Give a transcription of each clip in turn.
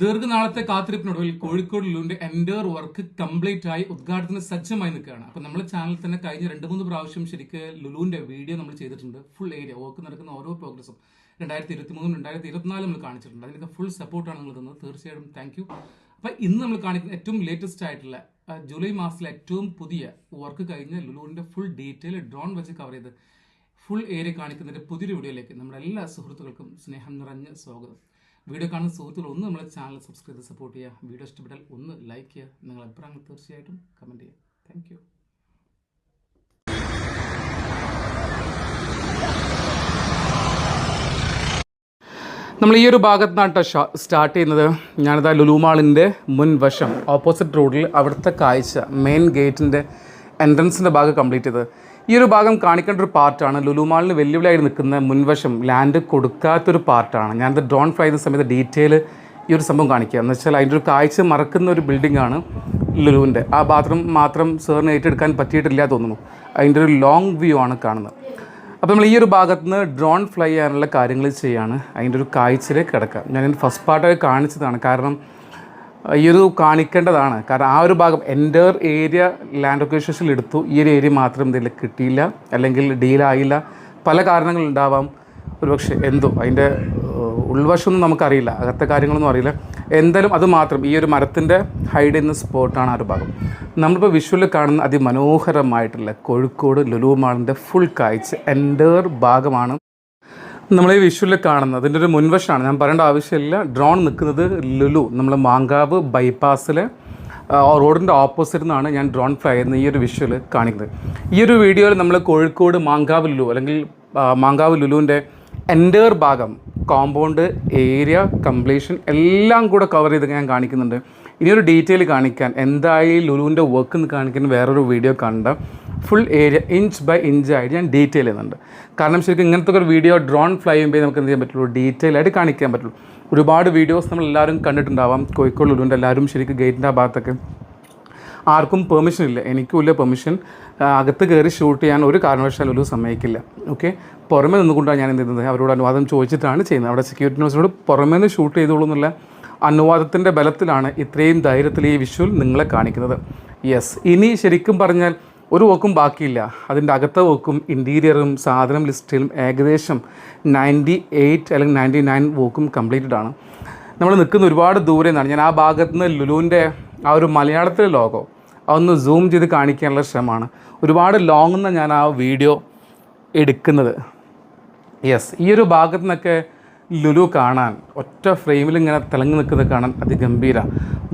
ദീർഘനാളത്തെ കാത്തിരിപ്പിനൊടുവിൽ കോഴിക്കോട് ലുലുവിന്റെ എൻഡർ വർക്ക് കംപ്ലീറ്റ് ആയി ഉദ്ഘാടനത്തിന് സജ്ജമായി നിൽക്കുകയാണ്. അപ്പൊ നമ്മുടെ ചാനൽ തന്നെ കഴിഞ്ഞ രണ്ട് മൂന്ന് പ്രാവശ്യം ശരിക്ക് ലുലുവിന്റെ വീഡിയോ നമ്മൾ ചെയ്തിട്ടുണ്ട്. ഫുൾ ഏരിയ വർക്ക് നടക്കുന്ന ഓരോ പ്രോഗ്രസും രണ്ടായിരത്തി ഇരുപത്തി മൂന്നും രണ്ടായിരത്തി ഇരുപത്തിനാലും നമ്മൾ കാണിച്ചിട്ടുണ്ട്. അതിനൊക്കെ ഫുൾ സപ്പോർട്ടാണ് നിങ്ങൾ തന്നത്. തീർച്ചയായിട്ടും താങ്ക് യു അപ്പൊ ഇന്ന് നമ്മൾ കാണിക്കുന്ന ഏറ്റവും ലേറ്റസ്റ്റ് ആയിട്ടുള്ള ജൂലൈ മാസത്തിലെ ഏറ്റവും പുതിയ വർക്ക് കഴിഞ്ഞ ലുലുവിന്റെ ഫുൾ ഡീറ്റെയിൽ ഡ്രോൺ വെച്ച് കവർ ചെയ്ത് ഫുൾ ഏരിയ കാണിക്കുന്നതിന്റെ പുതിയൊരു വീഡിയോയിലേക്ക് നമ്മുടെ എല്ലാ സുഹൃത്തുക്കൾക്കും സ്നേഹം നിറഞ്ഞ സ്വാഗതം. വീഡിയോ കാണുന്ന സുഹൃത്തുക്കൾ ഒന്ന് നമ്മളെ ചാനൽ സബ്സ്ക്രൈബ് ചെയ്ത് സപ്പോർട്ട് ചെയ്യുക. വീഡിയോ ഇഷ്ടപ്പെട്ടാൽ ഒന്ന് ലൈക്ക് ചെയ്യുക. നിങ്ങളുടെ അഭിപ്രായങ്ങൾ തീർച്ചയായിട്ടും കമന്റ് ചെയ്യുക. താങ്ക് നമ്മൾ ഈ ഒരു ഭാഗത്ത് നിന്നാണ് സ്റ്റാർട്ട് ചെയ്യുന്നത്. ഞാനിതാ ലുലുമാളിന്റെ മുൻവശം ഓപ്പോസിറ്റ് റോഡിൽ അവിടുത്തെ കാഴ്ച മെയിൻ ഗേറ്റിന്റെ എൻട്രൻസിന്റെ ഭാഗം കംപ്ലീറ്റ് ചെയ്തത്. ഈ ഒരു ഭാഗം കാണിക്കേണ്ട ഒരു പാർട്ടാണ്. ലുലുമാളിന് വെല്ലുവിളിയായി നിൽക്കുന്ന മുൻവശം ലാൻഡ് കൊടുക്കാത്തൊരു പാർട്ടാണ്. ഞാനത് ഡ്രോൺ ഫ്ലൈ ചെയ്യുന്ന സമയത്ത് ഡീറ്റെയിൽ ഈ ഒരു സംഭവം കാണിക്കുക എന്ന് വെച്ചാൽ അതിന്റെ ഒരു കാഴ്ച മറക്കുന്ന ഒരു ബിൽഡിംഗ് ആണ് ലുലുവിന്റെ. ആ ബാത്റൂം മാത്രം സാറിന് ഏറ്റെടുക്കാൻ പറ്റിയിട്ടില്ല തോന്നുന്നു. അതിന്റെ ഒരു ലോങ് വ്യൂ ആണ് കാണുന്നത്. അപ്പോൾ നമ്മൾ ഈ ഒരു ഭാഗത്ത് നിന്ന് ഡ്രോൺ ഫ്ലൈ ചെയ്യാനുള്ള കാര്യങ്ങൾ ചെയ്യാണ്. അതിന്റെ ഒരു കാഴ്ചയിലേക്ക് കിടക്കുക ഞാൻ ഫസ്റ്റ് പാർട്ടായി കാണിച്ചതാണ്. കാരണം ഈ ഒരു കാണിക്കേണ്ടതാണ്. കാരണം ആ ഒരു ഭാഗം എന്റെ ഏരിയ ലാൻഡ് ലൊക്കേഷൻസിൽ എടുത്തു. ഈ ഒരു ഏരിയ മാത്രം ഇതിൽ കിട്ടിയില്ല. അല്ലെങ്കിൽ ഡീലായില്ല പല കാരണങ്ങളുണ്ടാവാം ഒരുപക്ഷെ എന്തോ അതിന്റെ ഉൾവശമൊന്നും നമുക്കറിയില്ല. അകത്തെ കാര്യങ്ങളൊന്നും അറിയില്ല. എന്തായാലും അത് മാത്രം ഈ ഒരു മരത്തിന്റെ ഹൈഡ് ചെയ്യുന്ന സ്പോട്ടാണ് ആ ഒരു ഭാഗം. നമ്മളിപ്പോൾ വിഷ്വലിൽ കാണുന്ന അതിമനോഹരമായിട്ടുള്ള കോഴിക്കോട് ലുലു മാളിന്റെ ഫുൾ കാഴ്ച എന്റെ ഭാഗമാണ്. നമ്മൾ ഈ വിഷുവിൽ കാണുന്നത് അതിന്റെ ഒരു മുൻവശമാണ് ഞാൻ പറയേണ്ട ആവശ്യമില്ല. ഡ്രോൺ നിൽക്കുന്നത് ലുലു നമ്മൾ മാങ്കാവ് ബൈപ്പാസിലെ. റോഡിന്റെ ഓപ്പോസിറ്റ് നിന്നാണ് ഞാൻ ഡ്രോൺ ഫ്ലൈ ചെയ്യുന്ന ഈ ഒരു വിഷ്വൽ കാണിക്കുന്നത്. ഈ ഒരു വീഡിയോയിൽ നമ്മൾ കോഴിക്കോട് മാങ്കാവ് ലുലു അല്ലെങ്കിൽ മാങ്കാവ് ലുലുവിന്റെ എന്റയർ ഭാഗം കോമ്പൗണ്ട് ഏരിയ കംപ്ലീഷൻ എല്ലാം കൂടെ കവർ ചെയ്ത് ഞാൻ കാണിക്കുന്നുണ്ട്. ഇനിയൊരു ഡീറ്റെയിൽ കാണിക്കാൻ എന്തായി ലുലുവിന്റെ വർക്ക് എന്ന് കാണിക്കുന്ന വേറൊരു വീഡിയോ കണ്ട full area inch by inch ആയിട്ട് ഞാൻ ഡീറ്റെയിൽ ചെയ്യുന്നുണ്ട്. കാരണം ശരിക്കും ഇങ്ങനത്തെ ഒരു വീഡിയോ ഡ്രോൺ ഫ്ലൈ ചെയ്യുമ്പോൾ നമുക്ക് എന്ത് ചെയ്യാൻ പറ്റുള്ളൂ? ഡീറ്റെയിൽ ആയിട്ട് കാണിക്കാൻ പറ്റുള്ളൂ. ഒരുപാട് വീഡിയോസ് നമ്മൾ എല്ലാവരും കണ്ടിട്ടുണ്ടാവാം. കോഴിക്കോട് ലുലുവിന്റെ എല്ലാവരും ശരിക്കും ഗേറ്റിന്റെ ആ ഭാഗത്തൊക്കെ. ആർക്കും പെർമിഷൻ ഇല്ല. എനിക്കും ഇല്ല പെർമിഷൻ അകത്ത് കയറി ഷൂട്ട് ചെയ്യാൻ ഒരു കാരണവശാലും ഒരു സമ്മതിക്കില്ല ഓക്കെ പുറമെ നിന്നുകൊണ്ടാണ് ഞാൻ എന്ത് ചെയ്യുന്നത്? അവരോട് അനുവാദം ചോദിച്ചിട്ടാണ് ചെയ്യുന്നത്. അവിടെ സെക്യൂരിറ്റി നോസിനോട് പുറമേ നിന്ന് ഷൂട്ട് ചെയ്തോളൂ എന്നുള്ള അനുവാദത്തിന്റെ ബലത്തിലാണ് ഇത്രയും ധൈര്യത്തിൽ ഈ വിഷ്വൽ നിങ്ങളെ കാണിക്കുന്നത്. യെസ് ഇനി ശരിക്കും പറഞ്ഞാൽ ഒരു വോക്കും ബാക്കിയില്ല. അതിന്റെ അകത്തെ വോക്കും ഇന്റീരിയറും സാധനം ലിസ്റ്റിലും ഏകദേശം നയന്റി എയ്റ്റ് അല്ലെങ്കിൽ നയന്റി നയൻ വോക്കും കംപ്ലീറ്റഡ് ആണ്. നമ്മൾ നിൽക്കുന്ന ഒരുപാട് ദൂരെ നിന്നാണ്. ഞാൻ ആ ഭാഗത്ത് നിന്ന് ലുലുവിന്റെ ആ ഒരു മലയാളത്തിലെ ലോഗോ അതൊന്ന് സൂം ചെയ്ത് കാണിക്കാനുള്ള ശ്രമമാണ്. ഒരുപാട് ലോങ്ങ് നിന്ന് ഞാൻ ആ വീഡിയോ എടുക്കുന്നത്. യെസ് ഈ ഒരു ഭാഗത്തു നിന്നൊക്കെ ലുലു കാണാൻ ഒറ്റ ഫ്രെയിമിൽ ഇങ്ങനെ തിളങ്ങി നിൽക്കുന്നത് കാണാൻ അതിഗംഭീര.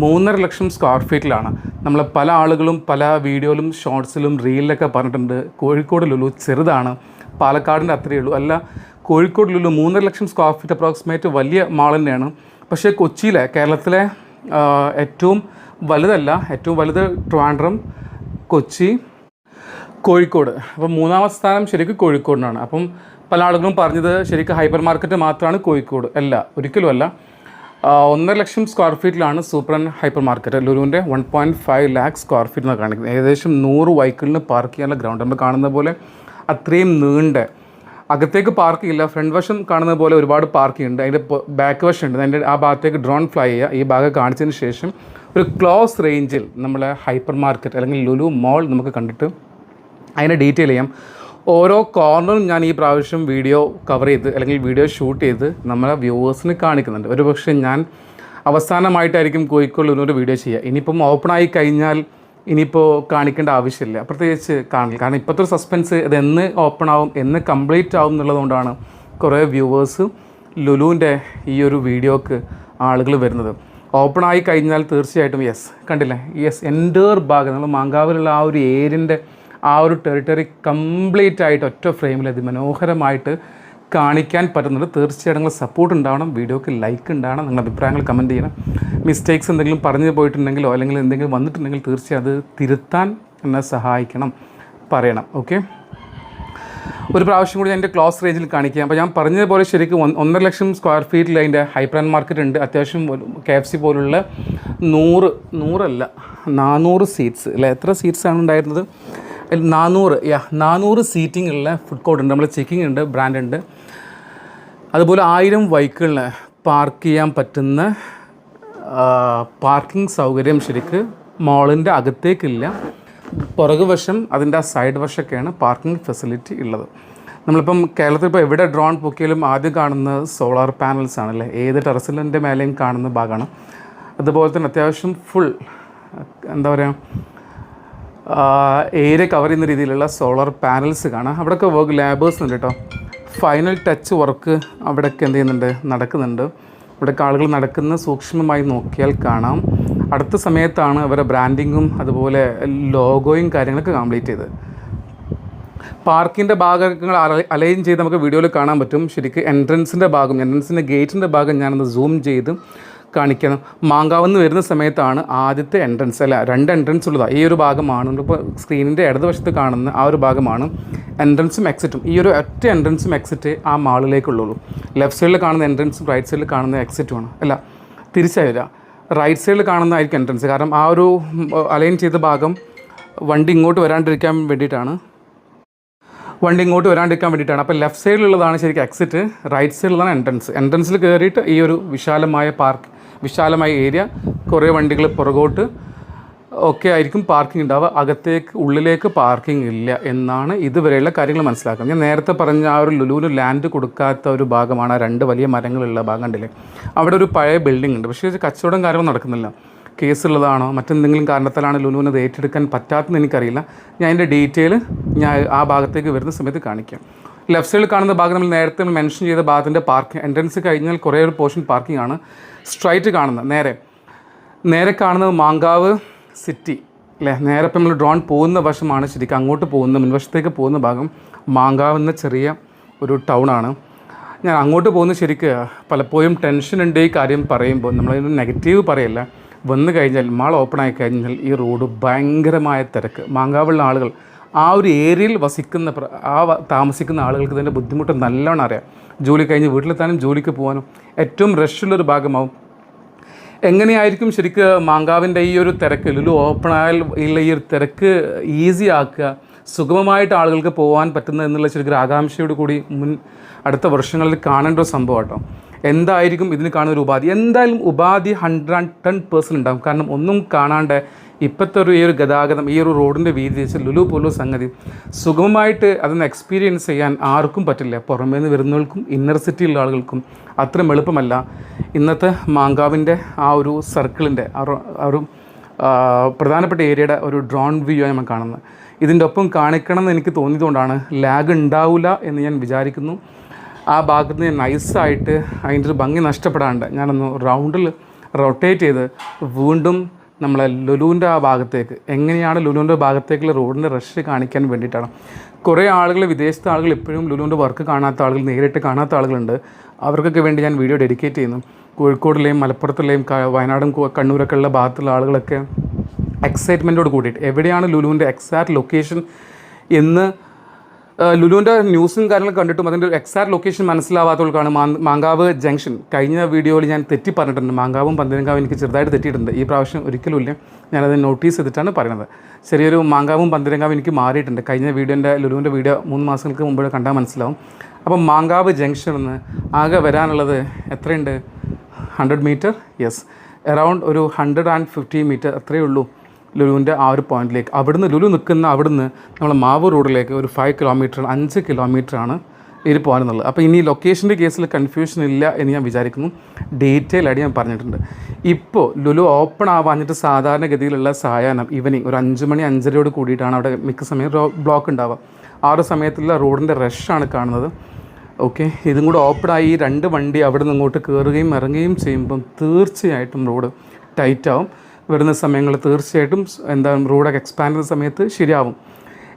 മൂന്നര ലക്ഷം സ്ക്വയർ ഫീറ്റിലാണ് നമ്മൾ പല ആളുകളും പല വീഡിയോയിലും ഷോർട്സിലും റീലിലൊക്കെ പറഞ്ഞിട്ടുണ്ട് കോഴിക്കോട് ലുലു ചെറുതാണ് പാലക്കാടിന്റെ അത്രയേ ഉള്ളൂ. അല്ല കോഴിക്കോട് ലുലു മൂന്നര ലക്ഷം സ്ക്വയർ ഫീറ്റ് അപ്രോക്സിമേറ്റ് വലിയ മാൾ തന്നെയാണ്. പക്ഷേ കൊച്ചിയിലെ കേരളത്തിലെ ഏറ്റവും വലുതല്ല ഏറ്റവും വലുത് ട്രിവാൻഡ്രം കൊച്ചി കോഴിക്കോട്. അപ്പം മൂന്നാമത്തെ സ്ഥാനം ശരിക്കും കോഴിക്കോടിനാണ്. അപ്പം പല ആളുകളും പറഞ്ഞത് ശരിക്കും ഹൈപ്പർ മാർക്കറ്റ് മാത്രമാണ് കോഴിക്കോട്. അല്ല ഒരിക്കലും അല്ല ഒന്നര ലക്ഷം സ്ക്വയർ ഫീറ്റിലാണ് super and hyper market. ലുലുവിന്റെ one point five lakh square feet എന്ന് കാണിക്കുന്നത്. ഏകദേശം നൂറ് വൈക്കിളിന് പാർക്ക് ചെയ്യാനുള്ള ഗ്രൗണ്ട് നമ്മൾ കാണുന്ന പോലെ അത്രയും നീണ്ട. അകത്തേക്ക് പാർക്ക് ഇല്ല ഫ്രണ്ട് വശം കാണുന്ന പോലെ ഒരുപാട് പാർക്കിംഗ് ഉണ്ട് അതിന്റെ ബാക്ക് വശം ഉണ്ട് അതിന്റെ ആ ഭാഗത്തേക്ക് ഡ്രോൺ ഫ്ലൈ ചെയ്യുക. ഈ ഭാഗം കാണിച്ചതിന് ശേഷം ഒരു ക്ലോസ് റേഞ്ചിൽ നമ്മളെ ഹൈപ്പർ മാർക്കറ്റ് അല്ലെങ്കിൽ ലുലു മോൾ നമുക്ക് കണ്ടിട്ട് അതിനെ ഡീറ്റെയിൽ ചെയ്യാം. ഓരോ കോർണറും ഞാൻ ഈ പ്രാവശ്യം വീഡിയോ കവർ ചെയ്ത് അല്ലെങ്കിൽ വീഡിയോ ഷൂട്ട് ചെയ്ത് നമ്മളെ വ്യൂവേഴ്സിന് കാണിക്കുന്നുണ്ട്. ഒരു പക്ഷേ ഞാൻ അവസാനമായിട്ടായിരിക്കും ഒരു വീഡിയോ ചെയ്യുക. ഇനിയിപ്പം ആയി കഴിഞ്ഞാൽ ഇനിയിപ്പോൾ കാണിക്കേണ്ട ആവശ്യമില്ല. പ്രത്യേകിച്ച് കാണില്ല കാരണം ഇപ്പോഴത്തെ സസ്പെൻസ് ഇത് എന്ന് ഓപ്പൺ ആവും എന്ന് കംപ്ലീറ്റ് ആവും എന്നുള്ളതുകൊണ്ടാണ് കുറേ വ്യൂവേഴ്സ് ലുലുവിന്റെ ഈ ഒരു വീഡിയോക്ക് ആളുകൾ വരുന്നത്. ഓപ്പൺ ആയി കഴിഞ്ഞാൽ തീർച്ചയായിട്ടും യെസ് കണ്ടില്ലേ? യെസ് എന്റർ ഭാഗം. നമ്മൾ മാങ്കാവിലുള്ള ആ ഒരു ഏരിയന്റെ ആ ഒരു ടെറിട്ടറി കംപ്ലീറ്റ് ആയിട്ട് ഒറ്റ ഫ്രെയിമിൽ അതിമനോഹരമായിട്ട് കാണിക്കാൻ പറ്റുന്നുണ്ട്. തീർച്ചയായിട്ടും നിങ്ങൾ സപ്പോർട്ട് ഉണ്ടാവണം. വീഡിയോക്ക് ലൈക്ക് ഉണ്ടാവണം. നിങ്ങളുടെ അഭിപ്രായങ്ങൾ കമന്റ് ചെയ്യണം. മിസ്റ്റേക്സ് എന്തെങ്കിലും പറഞ്ഞു പോയിട്ടുണ്ടെങ്കിലോ അല്ലെങ്കിൽ എന്തെങ്കിലും വന്നിട്ടുണ്ടെങ്കിൽ തീർച്ചയായും അത് തിരുത്താൻ എന്നെ സഹായിക്കണം. പറയണം. ഓക്കെ ഒരു പ്രാവശ്യം കൂടി എന്റെ ക്ലോസ് റേഞ്ചിൽ കാണിക്കാം. അപ്പോൾ ഞാൻ പറഞ്ഞതുപോലെ ശരിക്കും ഒന്ന് ഒന്നര ലക്ഷം സ്ക്വയർ ഫീറ്റിൽ അതിന്റെ ഹൈപ്രാൻ മാർക്കറ്റ് ഉണ്ട്. അത്യാവശ്യം കെ എഫ് സി പോലുള്ള നൂറ് നൂറല്ല നാനൂറ് സീറ്റ്സ് അല്ലേ? എത്ര സീറ്റ്സ് ആണ് ഉണ്ടായിരുന്നത്? നാനൂറ് യാ നാനൂറ് സീറ്റിംഗ് ഉള്ള ഫുഡ് കോർട്ട് ഉണ്ട് നമ്മൾ ചെക്കിംഗ് ഉണ്ട് ബ്രാൻഡ് ഉണ്ട്. അതുപോലെ ആയിരം ബൈക്കുകളിൽ പാർക്ക് ചെയ്യാൻ പറ്റുന്ന പാർക്കിംഗ് സൗകര്യം ശരിക്ക് മോളിന്റെ അകത്തേക്കില്ല. പുറകു വശം അതിന്റെ ആ സൈഡ് വശമൊക്കെയാണ് പാർക്കിംഗ് ഫെസിലിറ്റി ഉള്ളത്. നമ്മളിപ്പം കേരളത്തിൽ ഇപ്പോൾ എവിടെ ഡ്രോൺ പൊക്കിയാലും ആദ്യം കാണുന്നത് സോളാർ പാനൽസ് ആണല്ലേ? ഏത് ടെറസിലിന്റെ മേലെയും കാണുന്ന ഭാഗമാണ്. അതുപോലെ തന്നെ അത്യാവശ്യം ഫുൾ എന്താ പറയുക ഏരിയ കവർ ചെയ്യുന്ന രീതിയിലുള്ള സോളാർ പാനൽസ് കാണാം. അവിടെയൊക്കെ വർക്ക് ലാബേഴ്സ് ഉണ്ട് കേട്ടോ ഫൈനൽ ടച്ച് വർക്ക് അവിടെയൊക്കെ എന്ത് ചെയ്യുന്നുണ്ട്? നടക്കുന്നുണ്ട്. ഇവിടെയൊക്കെ ആളുകൾ നടക്കുന്ന സൂക്ഷ്മമായി നോക്കിയാൽ കാണാം. അടുത്ത സമയത്താണ് അവരുടെ ബ്രാൻഡിങ്ങും അതുപോലെ ലോഗോയും കാര്യങ്ങളൊക്കെ കംപ്ലീറ്റ് ചെയ്തത്. പാർക്കിന്റെ ഭാഗങ്ങൾ അലൈൻ ചെയ്ത് നമുക്ക് വീഡിയോയിൽ കാണാൻ പറ്റും. ശരിക്കും എൻട്രൻസിന്റെ ഭാഗം എൻട്രൻസിന്റെ ഗേറ്റിന്റെ ഭാഗം ഞാനൊന്ന് സൂം ചെയ്ത് കാണിക്കണം. മാങ്കാവെന്ന് വരുന്ന സമയത്താണ് ആദ്യത്തെ എൻട്രൻസ് അല്ല? രണ്ട് എൻട്രൻസ് ഉള്ളതാണ് ഈ ഒരു ഭാഗമാണ്. നമ്മളിപ്പോൾ സ്ക്രീനിന്റെ ഇടതുവശത്ത് കാണുന്ന ആ ഒരു ഭാഗമാണ് എൻട്രൻസും എക്സിറ്റും ഈ ഒരു ഒറ്റ എൻട്രൻസും എക്സിറ്റ് ആ മാളിലേക്കുള്ളൂ. ലെഫ്റ്റ് സൈഡിൽ കാണുന്ന എൻട്രൻസും റൈറ്റ് സൈഡിൽ കാണുന്ന എക്സിറ്റുമാണ് അല്ല തിരിച്ചായില്ല റൈറ്റ് സൈഡിൽ കാണുന്നതായിരിക്കും എൻട്രൻസ് കാരണം ആ ഒരു അലൈൻ ചെയ്ത ഭാഗം വണ്ടി ഇങ്ങോട്ട് വരാണ്ടിരിക്കാൻ വേണ്ടിയിട്ടാണ്. വണ്ടി ഇങ്ങോട്ട് വരാണ്ടിരിക്കാൻ വേണ്ടിയിട്ടാണ്. അപ്പോൾ ലെഫ്റ്റ് സൈഡിലുള്ളതാണ് ശരിക്കും എക്സിറ്റ് റൈറ്റ് സൈഡിലാണ് എൻട്രൻസ് എൻട്രൻസിൽ കയറിയിട്ട് ഈ ഒരു വിശാലമായ പാർക്ക് വിശാലമായ ഏരിയ. കുറേ വണ്ടികൾ പുറകോട്ട് ഒക്കെ ആയിരിക്കും പാർക്കിംഗ് ഉണ്ടാവുക. അകത്തേക്ക് ഉള്ളിലേക്ക് പാർക്കിംഗ് ഇല്ല എന്നാണ് ഇതുവരെയുള്ള കാര്യങ്ങൾ മനസ്സിലാക്കുന്നത്. ഞാൻ നേരത്തെ പറഞ്ഞ ആ ഒരു ലുലുവിന് ലാൻഡ് കൊടുക്കാത്ത ഒരു ഭാഗമാണ് ആ രണ്ട് വലിയ മരങ്ങളുള്ള ഭാഗം കണ്ടില്ലേ? അവിടെ ഒരു പഴയ ബിൽഡിംഗ് ഉണ്ട്. പക്ഷേ കച്ചവടം കാര്യമൊന്നും നടക്കുന്നില്ല. കേസുള്ളതാണോ മറ്റെന്തെങ്കിലും കാരണത്താലാണ് ലുലുവിന് അത് ഏറ്റെടുക്കാൻ പറ്റാത്തതെന്ന് എനിക്കറിയില്ല. ഞാൻ അതിന്റെ ഡീറ്റെയിൽ ഞാൻ ആ ഭാഗത്തേക്ക് വരുന്ന സമയത്ത് കാണിക്കാം. ലെഫ്റ്റ് സൈഡിൽ കാണുന്ന ഭാഗം നമ്മൾ നേരത്തെ മെൻഷൻ ചെയ്ത ഭാഗത്തിന്റെ പാർക്കിംഗ് എൻട്രൻസ് കഴിഞ്ഞാൽ കുറേ ഒരു പോർഷൻ പാർക്കിംഗ് ആണ്. സ്ട്രൈറ്റ് കാണുന്നത് നേരെ. നേരെ കാണുന്നത് മാങ്കാവ് സിറ്റി അല്ലേ? നേരെ ഇപ്പം നമ്മൾ ഡ്രോൺ പോകുന്ന വശമാണ് ശരിക്കും അങ്ങോട്ട് പോകുന്ന മുൻവശത്തേക്ക് പോകുന്ന ഭാഗം മാങ്കാവ് എന്ന ചെറിയ ഒരു ടൗണാണ് ഞാൻ അങ്ങോട്ട് പോകുന്ന ശരിക്ക് പലപ്പോഴും ടെൻഷൻ ഉണ്ട് ഈ കാര്യം പറയുമ്പോൾ. നമ്മളതിന് നെഗറ്റീവ് പറയല്ല. വന്നു കഴിഞ്ഞാൽ മാൾ ഓപ്പൺ ആയി കഴിഞ്ഞാൽ ഈ റോഡ് ഭയങ്കരമായ തിരക്ക്. മാങ്കാവുള്ള ആളുകൾ ആ ഒരു ഏരിയയിൽ വസിക്കുന്ന ആ താമസിക്കുന്ന ആളുകൾക്ക് ഇതിന്റെ ബുദ്ധിമുട്ട് നല്ലോണം അറിയാം. ജോലി കഴിഞ്ഞ് വീട്ടിലെത്താനും ജോലിക്ക് പോകാനും ഏറ്റവും റഷുള്ളൊരു ഭാഗമാവും. എങ്ങനെയായിരിക്കും ശരിക്ക് മാങ്കാവിന്റെ ഈ ഒരു തിരക്ക് ലുലു ഓപ്പൺ ആയാൽ ഉള്ള ഈ ഒരു തിരക്ക് ഈസി ആക്കുക സുഗമമായിട്ട് ആളുകൾക്ക് പോകാൻ പറ്റുന്ന എന്നുള്ള ശരിക്കും ആകാംക്ഷയോട് കൂടി മുൻ അടുത്ത വർഷങ്ങളിൽ കാണേണ്ട ഒരു സംഭവം കേട്ടോ എന്തായിരിക്കും ഇതിന് കാണുന്ന ഒരു ഉപാധി? എന്തായാലും ഉപാധി ഹൺഡ്രഡ് ആൻഡ് ടെൻ പേഴ്സന്റ് ഉണ്ടാകും കാരണം ഒന്നും കാണാണ്ട് ഇപ്പോഴത്തെ ഒരു ഈ ഒരു ഗതാഗതം ഈ ഒരു റോഡിന്റെ വീതി വെച്ച് ലുലു പോലു സംഗതി. സുഗമമായിട്ട് അതൊന്ന് എക്സ്പീരിയൻസ് ചെയ്യാൻ ആർക്കും പറ്റില്ല. പുറമേ നിന്ന് വരുന്നവർക്കും ഇന്നർ സിറ്റിയിലുള്ള ആളുകൾക്കും അത്രയും എളുപ്പമല്ല. ഇന്നത്തെ മാങ്കാവിന്റെ ആ ഒരു സർക്കിളിന്റെ ആ ഒരു- പ്രധാനപ്പെട്ട ഏരിയയുടെ ഒരു ഡ്രോൺ വ്യൂ ആണ് നമ്മൾ കാണുന്നത്. ഇതിന്റെ ഒപ്പം കാണിക്കണം എന്ന് എനിക്ക് തോന്നിയതുകൊണ്ടാണ് ലാഗ് ഉണ്ടാവില്ല എന്ന് ഞാൻ വിചാരിക്കുന്നു. ആ ഭാഗത്ത് നിന്ന് നൈസായിട്ട് അതിന്റെ ഒരു ഭംഗി നഷ്ടപ്പെടാണ്ട് ഞാനൊന്ന് റൗണ്ടിൽ റൊട്ടേറ്റ് ചെയ്ത് വീണ്ടും നമ്മളെ ലുലുവിന്റെ ആ ഭാഗത്തേക്ക്. എങ്ങനെയാണ് ലുലുവിന്റെ ഭാഗത്തേക്കുള്ള റോഡിന്റെ റഷ് കാണിക്കാൻ വേണ്ടിയിട്ടാണ്. കുറേ ആളുകൾ വിദേശത്തെ ആളുകൾ ഇപ്പോഴും ലുലുവിന്റെ വർക്ക് കാണാത്ത ആളുകൾ നേരിട്ട് കാണാത്ത ആളുകളുണ്ട്. അവർക്കൊക്കെ വേണ്ടി ഞാൻ വീഡിയോ ഡെഡിക്കേറ്റ് ചെയ്യുന്നു. കോഴിക്കോടിലെയും മലപ്പുറത്തിലെയും ക- വയനാടും കണ്ണൂരൊക്കെ ഉള്ള ഭാഗത്തുള്ള ആളുകളൊക്കെ എക്സൈറ്റ്മെന്റോട് കൂടിയിട്ട് എവിടെയാണ് ലുലുവിന്റെ എക്സാക്ട് ലൊക്കേഷൻ എന്ന് ലുലുവിന്റെ ന്യൂസും കാര്യങ്ങളും കണ്ടിട്ടും അതിന്റെ ഒരു എക്സാക്ട് ലൊക്കേഷൻ മനസ്സിലാവാത്തവർക്കാണ് മാങ്കാവ് ജംഗ്ഷൻ കഴിഞ്ഞ വീഡിയോയിൽ ഞാൻ തെറ്റി പറഞ്ഞിട്ടുണ്ട്. മാങ്കാവും പന്തിരങ്കാവും എനിക്ക് ചെറുതായിട്ട് തെറ്റിയിട്ടുണ്ട്. ഈ പ്രാവശ്യം ഒരിക്കലും ഇല്ല. ഞാനത് നോട്ടീസ് ചെയ്തിട്ടാണ് പറയുന്നത്. ചെറിയൊരു മാങ്കാവും പന്തിരങ്കാവും എനിക്ക് മാറിയിട്ടുണ്ട്. കഴിഞ്ഞ വീഡിയോന്റെ ലുലുവിന്റെ വീഡിയോ മൂന്ന് മാസങ്ങൾക്ക് മുമ്പ് കണ്ടാൽ മനസ്സിലാവും. അപ്പം മാങ്കാവ് ജംഗ്ഷൻ നിന്ന് ആകെ വരാനുള്ളത് എത്രയുണ്ട്? ഹൺഡ്രഡ് മീറ്റർ യെസ് അറൗണ്ട് ഒരു ഹൺഡ്രഡ് ആൻഡ് ഫിഫ്റ്റി മീറ്റർ അത്രയേ ഉള്ളൂ. ലുലുവിന്റെ ആ ഒരു പോയിന്റിലേക്ക്. അവിടുന്ന് ലുലു നിൽക്കുന്ന അവിടുന്ന് നമ്മൾ മാവൂർ റോഡിലേക്ക് ഒരു ഫൈവ് കിലോമീറ്റർ അഞ്ച് കിലോമീറ്ററാണ് ഇതിൽ പോകാനുള്ളത്. അപ്പോൾ ഇനി ലൊക്കേഷന്റെ കേസിൽ കൺഫ്യൂഷൻ ഇല്ല എന്ന് ഞാൻ വിചാരിക്കുന്നു. ഡീറ്റെയിൽ ആയിട്ട് ഞാൻ പറഞ്ഞിട്ടുണ്ട്. ഇപ്പോൾ ലുലു ഓപ്പൺ ആവാഞ്ഞിട്ട് സാധാരണഗതിയിലുള്ള സായാഹ്നം ഈവനിങ് ഒരു അഞ്ച് മണി അഞ്ചരയോട് കൂടിയിട്ടാണ് അവിടെ മിക്ക സമയം ബ്ലോക്ക് ഉണ്ടാവുക. ആ ഒരു സമയത്തുള്ള റോഡിന്റെ റഷാണ് കാണുന്നത്. ഓക്കെ ഇതും കൂടെ ഓപ്പണായി രണ്ട് വണ്ടി അവിടെ നിന്ന് ഇങ്ങോട്ട് കയറുകയും ഇറങ്ങുകയും ചെയ്യുമ്പം തീർച്ചയായിട്ടും റോഡ് ടൈറ്റ് ആവും. വരുന്ന സമയങ്ങളിൽ തീർച്ചയായിട്ടും എന്താ റോഡൊക്കെ എക്സ്പാൻഡ് ചെയ്യുന്ന സമയത്ത് ശരിയാവും.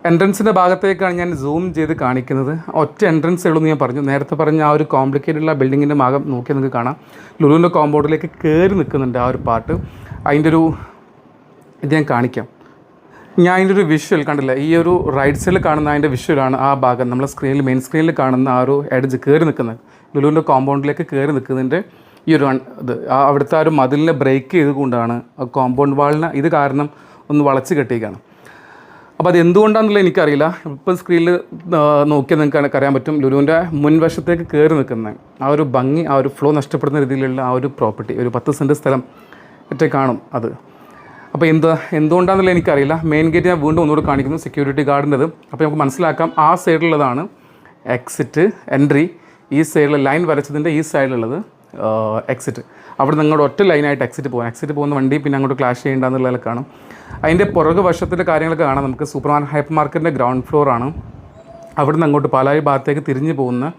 എൻട്രൻസിന്റെ ഭാഗത്തേക്കാണ് ഞാൻ സൂം ചെയ്ത് കാണിക്കുന്നത്. ഒറ്റ എൻട്രൻസ് ഉള്ളൂ എന്ന് ഞാൻ പറഞ്ഞു. നേരത്തെ പറഞ്ഞ ആ ഒരു കോംപ്ലിക്കേറ്റഡ് ഉള്ള ബിൽഡിങ്ങിന്റെ ഭാഗം നോക്കി നിങ്ങൾക്ക് കാണാം. ലുലുവിന്റെ കോമ്പൗണ്ടിലേക്ക് കയറി നിൽക്കുന്നുണ്ട് ആ ഒരു പാട്ട് അതിന്റെ ഒരു ഇത് ഞാൻ കാണിക്കാം. ഞാൻ അതിന്റെ ഒരു വിഷ്വൽ കണ്ടില്ല? ഈ ഒരു റൈറ്റ് സൈഡിൽ കാണുന്ന അതിന്റെ വിഷ്വലാണ് ആ ഭാഗം. നമ്മളെ സ്ക്രീനിൽ മെയിൻ സ്ക്രീനിൽ കാണുന്ന ആ ഒരു എഡ്ജ് കയറി നിൽക്കുന്നത്. ലുലുവിന്റെ കോമ്പൗണ്ടിലേക്ക് കയറി നിൽക്കുന്നതിന്റെ ഈ ഒരു ഇത് അവിടുത്തെ ആ ഒരു മതിലിനെ ബ്രേക്ക് ചെയ്തുകൊണ്ടാണ് കോമ്പൗണ്ട് വാളിനെ ഇത് കാരണം ഒന്ന് വളച്ച് കെട്ടിയിരിക്കുകയാണ് അപ്പോൾ അത് എന്തുകൊണ്ടാണെന്നുള്ളത് എനിക്കറിയില്ല. ഇപ്പം സ്ക്രീനിൽ നോക്കിയാൽ നിങ്ങൾക്ക് അറിയാൻ പറ്റും. ലുലുവിന്റെ മുൻവശത്തേക്ക് കയറി നിൽക്കുന്ന ആ ഒരു ഭംഗി ആ ഒരു ഫ്ലോ നഷ്ടപ്പെടുന്ന രീതിയിലുള്ള ആ ഒരു പ്രോപ്പർട്ടി ഒരു പത്ത് സെന്റ് സ്ഥലം ഒറ്റ കാണും അത്. അപ്പോൾ എന്ത് എന്തുകൊണ്ടാണെന്നുള്ളത് എനിക്കറിയില്ല. മെയിൻ ഗേറ്റ് ഞാൻ വീണ്ടും ഒന്നുകൂടെ കാണിക്കുന്നു. സെക്യൂരിറ്റി ഗാർഡിന്റെത് അപ്പോൾ നമുക്ക് മനസ്സിലാക്കാം. ആ സൈഡിലുള്ളതാണ് എക്സിറ്റ് എൻട്രി ഈ സൈഡിൽ ലൈൻ വരച്ചതിന്റെ ഈ സൈഡിലുള്ളത് എക്സിറ്റ് അവിടെ നിങ്ങളുടെ ഒറ്റ ലൈനായിട്ട് എക്സിറ്റ് പോകും. എക്സിറ്റ് പോകുന്ന വണ്ടി പിന്നെ അങ്ങോട്ട് ക്ലാഷ് ചെയ്യേണ്ടെന്നുള്ളതൊക്കെ കാണും. അതിന്റെ പുറകു വശത്തിന്റെ കാര്യങ്ങളൊക്കെ കാണാം. നമുക്ക് സൂപ്പർമാൻ ഹൈപ്പർ മാർക്കറ്റിന്റെ ഗ്രൗണ്ട് ഫ്ലോർ ആണ്. അവിടുന്ന് അങ്ങോട്ട് പാലായി ഭാഗത്തേക്ക് തിരിഞ്ഞു പോകുന്ന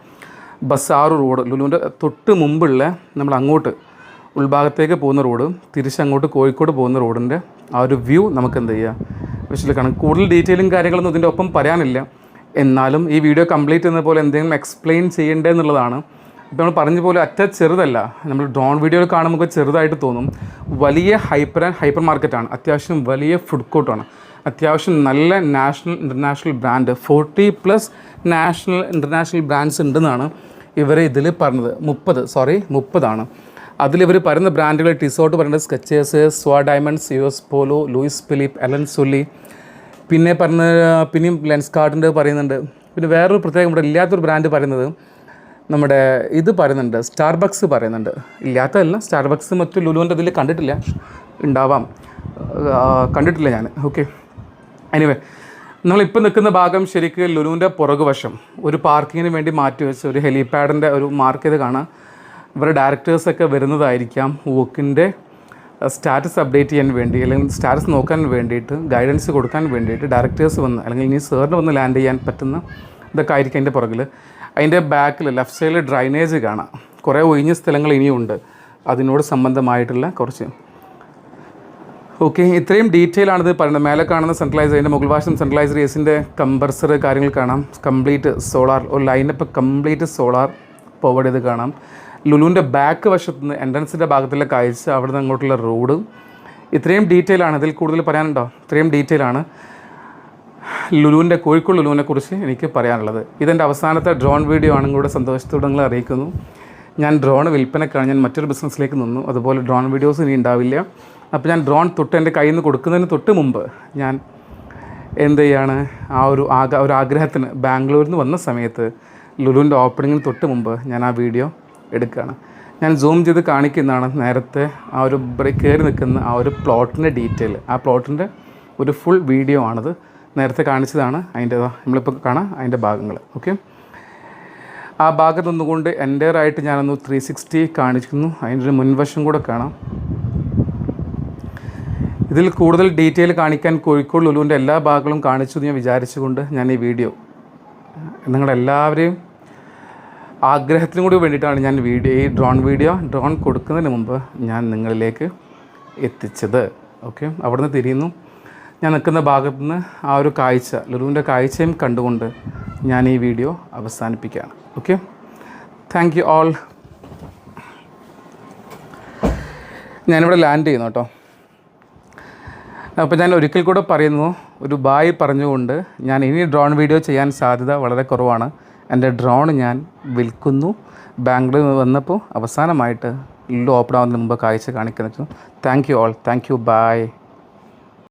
ബസ്സാറ് റോഡ് ലുലുവിന്റെ തൊട്ട് മുമ്പുള്ള നമ്മൾ അങ്ങോട്ട് ഉൾഭാഗത്തേക്ക് പോകുന്ന റോഡ് തിരിച്ചങ്ങോട്ട് കോഴിക്കോട് പോകുന്ന റോഡിന്റെ ആ ഒരു വ്യൂ നമുക്ക് എന്ത് ചെയ്യുക വിഷയത്തിൽ കാണാം കൂടുതൽ ഡീറ്റെയിലും കാര്യങ്ങളൊന്നും ഇതിന്റെ ഒപ്പം പറയാനില്ല. എന്നാലും ഈ വീഡിയോ കംപ്ലീറ്റ് ചെയ്യുന്ന പോലെ എന്തെങ്കിലും എക്സ്പ്ലെയിൻ ചെയ്യേണ്ടത് എന്നുള്ളതാണ് ഇപ്പോൾ നമ്മൾ പറഞ്ഞ പോലെ അറ്റ ചെറുതല്ല. നമ്മൾ ഡ്രോൺ വീഡിയോയിൽ കാണുമ്പോൾ ചെറുതായിട്ട് തോന്നും. വലിയ ഹൈപ്പർ ആൻഡ് ഹൈപ്പർ മാർക്കറ്റാണ് അത്യാവശ്യം വലിയ ഫുഡ് കോർട്ടാണ് അത്യാവശ്യം നല്ല national international brand forty plus national international brands ഉണ്ടെന്നാണ് ഇവർ ഇതിൽ പറഞ്ഞത്. മുപ്പത് സോറി മുപ്പതാണ്. അതിലിവർ പറയുന്ന ബ്രാൻഡുകൾ ടിസോട്ട് പറയുന്നത് സ്കെച്ചേഴ്സ് സ്വാ diamonds U S Polo Louis Philippe Allen Solly പിന്നെ പറഞ്ഞ പിന്നെയും ലെൻസ് കാർഡിന്റെ പറയുന്നുണ്ട്. പിന്നെ വേറൊരു പ്രത്യേകം ഇവിടെ ഇല്ലാത്തൊരു ബ്രാൻഡ് പറയുന്നത് നമ്മുടെ ഇത് പറയുന്നുണ്ട് സ്റ്റാർബക്സ് പറയുന്നുണ്ട്. ഇല്ലാത്തതല്ല സ്റ്റാർബക്സ് മറ്റു ലുലുവിന്റെ ഇതിൽ കണ്ടിട്ടില്ല. ഉണ്ടാവാം. കണ്ടിട്ടില്ല ഞാൻ. ഓക്കെ എനിവേ നമ്മളിപ്പോൾ നിൽക്കുന്ന ഭാഗം ശരിക്കും ലുലുവിന്റെ പുറകുവശം ഒരു പാർക്കിങ്ങിന് വേണ്ടി മാറ്റി വെച്ച ഒരു ഹെലിപാഡിന്റെ ഒരു മാർക്ക് ചെയ്ത് കാണാം. ഇവരുടെ ഡയറക്ടേഴ്സൊക്കെ വരുന്നതായിരിക്കാം വോക്കിന്റെ സ്റ്റാറ്റസ് അപ്ഡേറ്റ് ചെയ്യാൻ വേണ്ടി അല്ലെങ്കിൽ സ്റ്റാറ്റസ് നോക്കാൻ വേണ്ടിയിട്ട് ഗൈഡൻസ് കൊടുക്കാൻ വേണ്ടിയിട്ട് ഡയറക്ടേഴ്സ് വന്ന് അല്ലെങ്കിൽ ഇനി സാറിന് വന്ന് ലാൻഡ് ചെയ്യാൻ പറ്റുന്ന ഇതൊക്കെ ആയിരിക്കും അതിന്റെ പുറകിൽ അതിന്റെ ബാക്കിൽ ലെഫ്റ്റ് സൈഡിൽ ഡ്രൈനേജ് കാണാം. കുറേ ഒഴിഞ്ഞ സ്ഥലങ്ങൾ ഇനിയുണ്ട്. അതിനോട് സംബന്ധമായിട്ടുള്ള കുറച്ച്. ഓക്കെ ഇത്രയും ഡീറ്റെയിൽ ആണിത് പറയുന്നത് മേലെ കാണുന്ന സെൻട്രലൈസർ അതിന്റെ മുകൾ വാശം സെൻട്രലൈസർ എസിന്റെ കമ്പർസർ കാര്യങ്ങൾ കാണാം. കംപ്ലീറ്റ് സോളാർ ഒരു ലൈനപ്പ് കംപ്ലീറ്റ് സോളാർ പവർ ചെയ്ത് കാണാം. ലുലുവിന്റെ ബാക്ക് വശത്ത് നിന്ന് എൻട്രൻസിന്റെ ഭാഗത്തുള്ള കാഴ്ച അവിടെ അങ്ങോട്ടുള്ള റോഡ് ഇത്രയും ഡീറ്റെയിൽ ആണ്. ഇതിൽ കൂടുതൽ പറയാനുണ്ടോ? ഇത്രയും ഡീറ്റെയിൽ ആണ്. ലുലുവിന്റെ കോഴിക്കോട് ലുലുവിനെ കുറിച്ച് എനിക്ക് പറയാനുള്ളത്. ഇതെന്റെ അവസാനത്തെ ഡ്രോൺ വീഡിയോ ആണെങ്കിൽ കൂടെ സന്തോഷത്തോടെ നിങ്ങളെ അറിയിക്കുന്നു. ഞാൻ ഡ്രോൺ വിൽപ്പനക്കാണ്. ഞാൻ മറ്റൊരു ബിസിനസ്സിലേക്ക് നിന്നു. അതുപോലെ ഡ്രോൺ വീഡിയോസ് ഇനി ഉണ്ടാവില്ല. അപ്പോൾ ഞാൻ ഡ്രോൺ തൊട്ട് എന്റെ കയ്യിൽ നിന്ന് കൊടുക്കുന്നതിന് തൊട്ട് മുമ്പ് ഞാൻ എന്ത് ചെയ്യാണ്? ആ ഒരു ആഗ ഒരു ആഗ്രഹത്തിന് ബാംഗ്ലൂരിൽ നിന്ന് വന്ന സമയത്ത് ലുലുവിന്റെ ഓപ്പണിങ്ങിന് തൊട്ട് മുമ്പ് ഞാൻ ആ വീഡിയോ എടുക്കുകയാണ്. ഞാൻ സൂം ചെയ്ത് കാണിക്കുന്നതാണ് നേരത്തെ ആ ഒരു കയറി നിൽക്കുന്ന ആ ഒരു പ്ലോട്ടിന്റെ ഡീറ്റെയിൽ ആ പ്ലോട്ടിന്റെ ഒരു ഫുൾ വീഡിയോ ആണിത്. നേരത്തെ കാണിച്ചതാണ് അതിന്റെ നമ്മളിപ്പോൾ കാണാം അതിന്റെ ഭാഗങ്ങൾ. ഓക്കെ? ആ ഭാഗം നിന്നുകൊണ്ട് ആയിട്ട് ഞാനൊന്ന് ത്രീ സിക്സ്റ്റി കാണിക്കുന്നു. അതിന്റെ ഒരു മുൻവശം കൂടെ കാണാം. ഇതിൽ കൂടുതൽ ഡീറ്റെയിൽ കാണിക്കാൻ കോഴിക്കോട് ലുലുവിന്റെ എല്ലാ ഭാഗങ്ങളും കാണിച്ചു ഞാൻ വിചാരിച്ചുകൊണ്ട് ഞാൻ ഈ വീഡിയോ നിങ്ങളെല്ലാവരെയും ആഗ്രഹത്തിനും കൂടി വേണ്ടിയിട്ടാണ് ഞാൻ വീഡിയോ ഈ ഡ്രോൺ വീഡിയോ ഡ്രോൺ കൊടുക്കുന്നതിന് മുമ്പ് ഞാൻ നിങ്ങളിലേക്ക് എത്തിച്ചത്. ഓക്കെ? അവിടുന്ന് തിരിയുന്നു. ഞാൻ നിൽക്കുന്ന ഭാഗത്തു നിന്ന് ആ ഒരു കാഴ്ച ലുലുവിന്റെ കാഴ്ചയും കണ്ടുകൊണ്ട് ഞാൻ ഈ വീഡിയോ അവസാനിപ്പിക്കുകയാണ്. ഓക്കെ താങ്ക് യു ഓൾ ഞാനിവിടെ ലാൻഡ് ചെയ്യുന്നു കേട്ടോ. അപ്പോൾ ഞാൻ ഒരിക്കൽ കൂടെ പറയുന്നു ഒരു ബായ് പറഞ്ഞുകൊണ്ട് ഞാൻ ഇനി ഡ്രോൺ വീഡിയോ ചെയ്യാൻ സാധ്യത വളരെ കുറവാണ്. എന്റെ ഡ്രോൺ ഞാൻ വിൽക്കുന്നു. ബാംഗ്ലൂർ വന്നപ്പോൾ അവസാനമായിട്ട് ലുലു ഓപ്പൺ ആവുന്നതിന് മുമ്പ് കാഴ്ച കാണിക്കുന്നു. Thank you all thank you bye